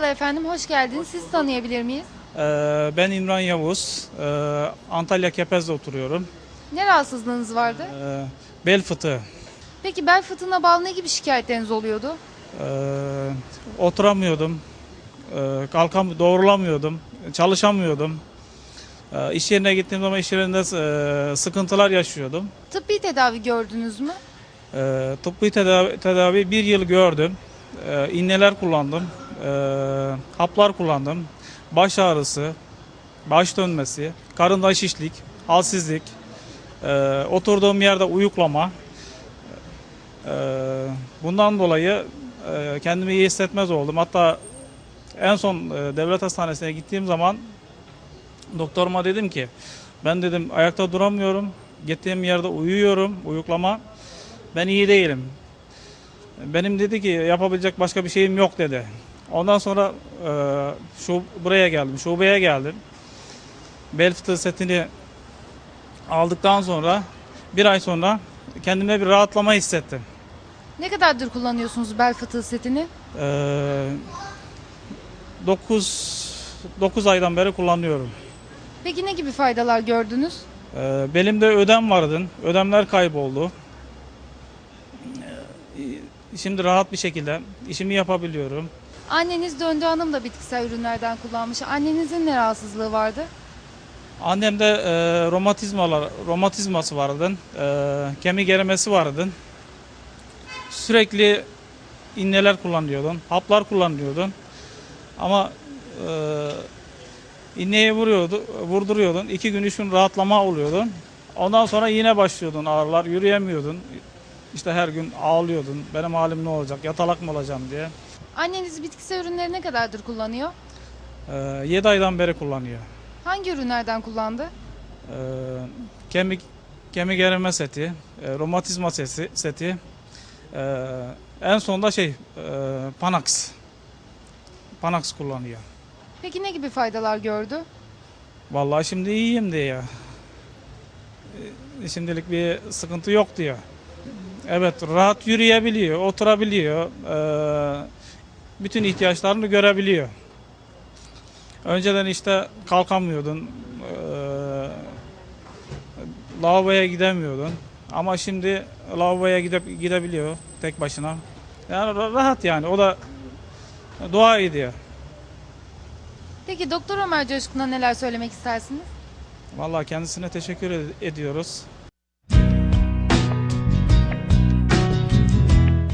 efendim, hoş geldiniz. Sizi tanıyabilir miyiz? Ee, Ben İmran Yavuz. Ee, Antalya Kepez'de oturuyorum. Ne rahatsızlığınız vardı? Ee, Bel fıtığı. Peki bel fıtığına bağlı ne gibi şikayetleriniz oluyordu? Ee, Oturamıyordum. Ee, Kalkam doğrulamıyordum. Çalışamıyordum. Ee, İş yerine gittiğim zaman iş yerinde e, sıkıntılar yaşıyordum. Tıbbi tedavi gördünüz mü? Ee, Tıbbi tedavi, tedavi bir yıl gördüm. Ee, İğneler kullandım. Ee, Haplar kullandım. Baş ağrısı, baş dönmesi, karında şişlik, halsizlik, ee, oturduğum yerde uyuklama. Ee, Bundan dolayı e, kendimi iyi hissetmez oldum. Hatta en son e, devlet hastanesine gittiğim zaman doktoruma dedim ki ben dedim ayakta duramıyorum. Gittiğim yerde uyuyorum, uyuklama. Ben iyi değilim. Benim dedi ki yapabilecek başka bir şeyim yok dedi. Ondan sonra e, şu buraya geldim, şubeye geldim. Bel fıtığı setini aldıktan sonra bir ay sonra kendimde bir rahatlama hissettim. Ne kadardır kullanıyorsunuz bel fıtığı setini? 9 9 aydan beri kullanıyorum. Peki ne gibi faydalar gördünüz? Ee, belimde ödem vardı. Ödemler kayboldu. Ee, Şimdi rahat bir şekilde işimi yapabiliyorum. Anneniz Döndü Hanım da bitkisel ürünlerden kullanmış. Annenizin ne rahatsızlığı vardı? Annemde e, romatizmalar, romatizması vardı. E, kemik erimesi vardı. Sürekli inneler kullanıyordun, haplar kullanıyordun. Ama e, iğneye vuruyordu, vurduruyordun. İki gün, üç rahatlama oluyordun. Ondan sonra yine başlıyordun ağrılar, yürüyemiyordun. İşte her gün ağlıyordun. Benim halim ne olacak, yatalak mı olacağım diye. Anneniz bitkisel ürünleri ne kadardır kullanıyor? E, 7 aydan beri kullanıyor. Hangi ürünlerden kullandı? Ee, kemik kemik erime seti, e, romatizma seti, seti e, en sonunda şey e, Panax. Panax kullanıyor. Peki ne gibi faydalar gördü? Vallahi şimdi iyiyim diyor. E, Şimdilik bir sıkıntı yok diyor. Evet rahat yürüyebiliyor, oturabiliyor. e, bütün ihtiyaçlarını görebiliyor. Önceden işte kalkamıyordun. eee, lavaboya gidemiyordun. Ama şimdi lavaboya gidip gidebiliyor tek başına. Yani ra- rahat yani. O da dua ediyor. Peki Doktor Ömer Coşkun'a neler söylemek istersiniz? Vallahi kendisine teşekkür ed- ediyoruz.